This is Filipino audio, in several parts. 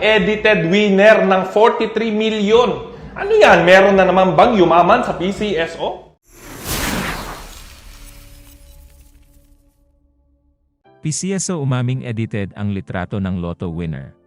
edited winner ng 43 million. Ano yan? Meron na naman bang yumaman sa PCSO? PCSO umaming edited ang litrato ng Lotto winner.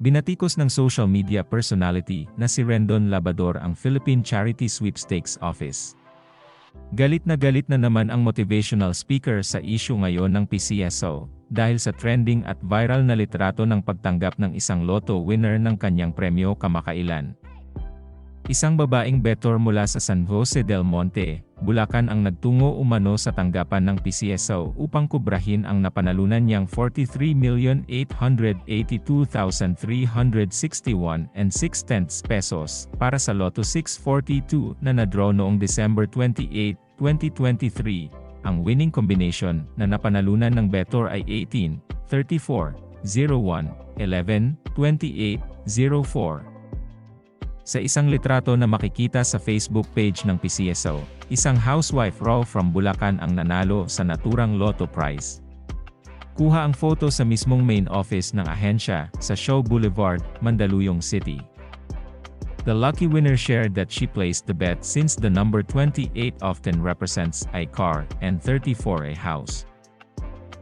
Binatikos ng social media personality na si Rendon Labador ang Philippine Charity Sweepstakes Office. Galit na galit na naman ang motivational speaker sa issue ngayon ng PCSO dahil sa trending at viral na litrato ng pagtanggap ng isang Lotto winner ng kanyang premyo kamakailan. Isang babaeng betor mula sa San Jose del Monte, Bulacan ang nagtungo umano sa tanggapan ng PCSO upang kubrahin ang napanalunan niyang 43,882,361 and 6 tenths pesos para sa Lotto 642 na nadraw noong December 28, 2023. Ang winning combination na napanalunan ng betor ay 18, 34, 01, 11, 28, 04. Sa isang litrato na makikita sa Facebook page ng PCSO, isang housewife raw from Bulacan ang nanalo sa naturang Lotto Prize. Kuha ang photo sa mismong main office ng ahensya sa Show Boulevard, Mandaluyong City. The lucky winner shared that she placed the bet since the number 28 often represents a car and 34 a house.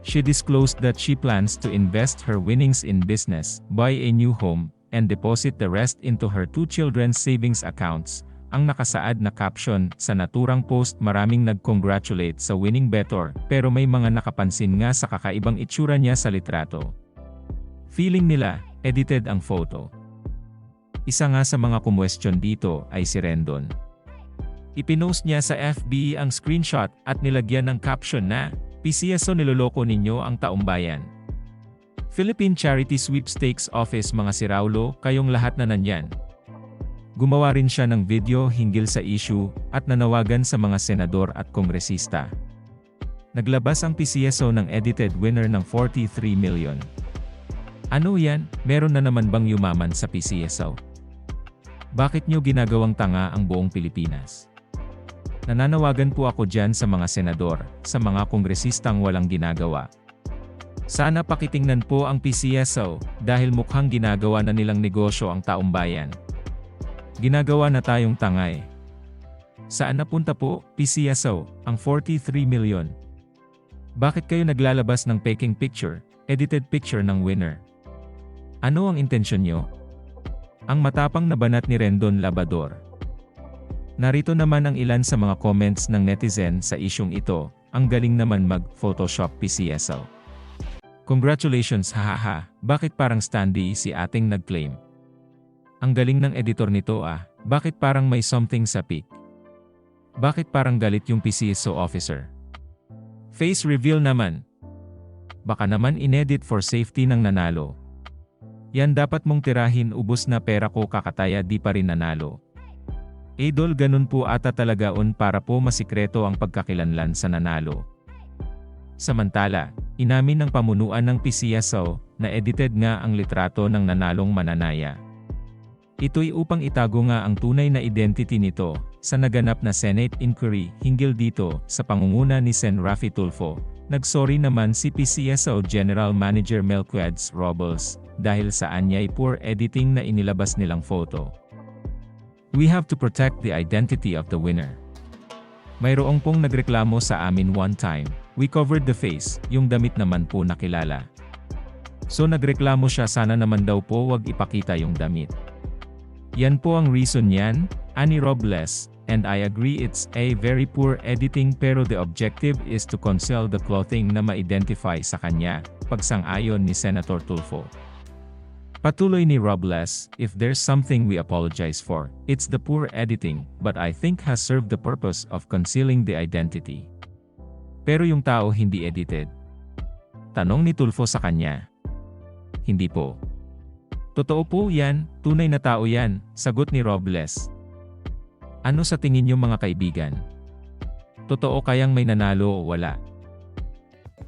She disclosed that she plans to invest her winnings in business, buy a new home, and deposit the rest into her two children's savings accounts. Ang nakasaad na caption sa naturang post maraming nag-congratulate sa winning better pero may mga nakapansin nga sa kakaibang itsura niya sa litrato. Feeling nila, edited ang photo. Isa nga sa mga kumwestiyon dito ay si Rendon. Ipinost niya sa FB ang screenshot at nilagyan ng caption na, PCSO niloloko ninyo ang taumbayan. Philippine Charity Sweepstakes Office mga siraulo, kayong lahat na nandyan. Gumawa rin siya ng video hinggil sa issue at nanawagan sa mga senador at kongresista. Naglabas ang PCSO ng edited winner ng 43 million. Ano yan? Meron na naman bang yumaman sa PCSO? Bakit nyo ginagawang tanga ang buong Pilipinas? Nananawagan po ako dyan sa mga senador, sa mga kongresistang walang ginagawa, sana pakitingnan po ang PCSO, dahil mukhang ginagawa na nilang negosyo ang taumbayan. Ginagawa na tayong tangay. Saan napunta po, PCSO, ang 43 million? Bakit kayo naglalabas ng peking picture, edited picture ng winner? Ano ang intensyon nyo? Ang matapang na banat ni Rendon Labador. Narito naman ang ilan sa mga comments ng netizen sa isyong ito, ang galing naman mag-Photoshop PCSO. Congratulations hahaha, bakit parang standee si ating nag-claim? Ang galing ng editor nito ah, bakit parang may something sa pic? Bakit parang galit yung PCSO officer? Face reveal naman. Baka naman inedit for safety ng nanalo. Yan dapat mong tirahin ubos na pera ko kakataya di pa rin nanalo. Idol ganun po ata talaga on para po masikreto ang pagkakilanlan sa nanalo. Samantala, inamin ng pamunuan ng PCSO na edited nga ang litrato ng nanalong mananaya. Ito'y upang itago nga ang tunay na identity nito sa naganap na Senate inquiry hinggil dito sa pangunguna ni Sen. Rafi Tulfo. Nagsorry naman si PCSO General Manager Melquiades Robles dahil sa anyay poor editing na inilabas nilang photo. We have to protect the identity of the winner. Mayroong pong nagreklamo sa amin one time, we covered the face, yung damit naman po nakilala. So nagreklamo siya sana naman daw po wag ipakita yung damit. Yan po ang reason yan, ani Robles, and I agree it's a very poor editing pero the objective is to conceal the clothing na ma-identify sa kanya, pagsang-ayon ni Senator Tulfo. Patuloy ni Robles, if there's something we apologize for, it's the poor editing, but I think has served the purpose of concealing the identity. Pero yung tao hindi edited. Tanong ni Tulfo sa kanya. Hindi po. Totoo po yan, tunay na tao yan, sagot ni Robles. Ano sa tingin niyo mga kaibigan? Totoo kayang may nanalo o wala?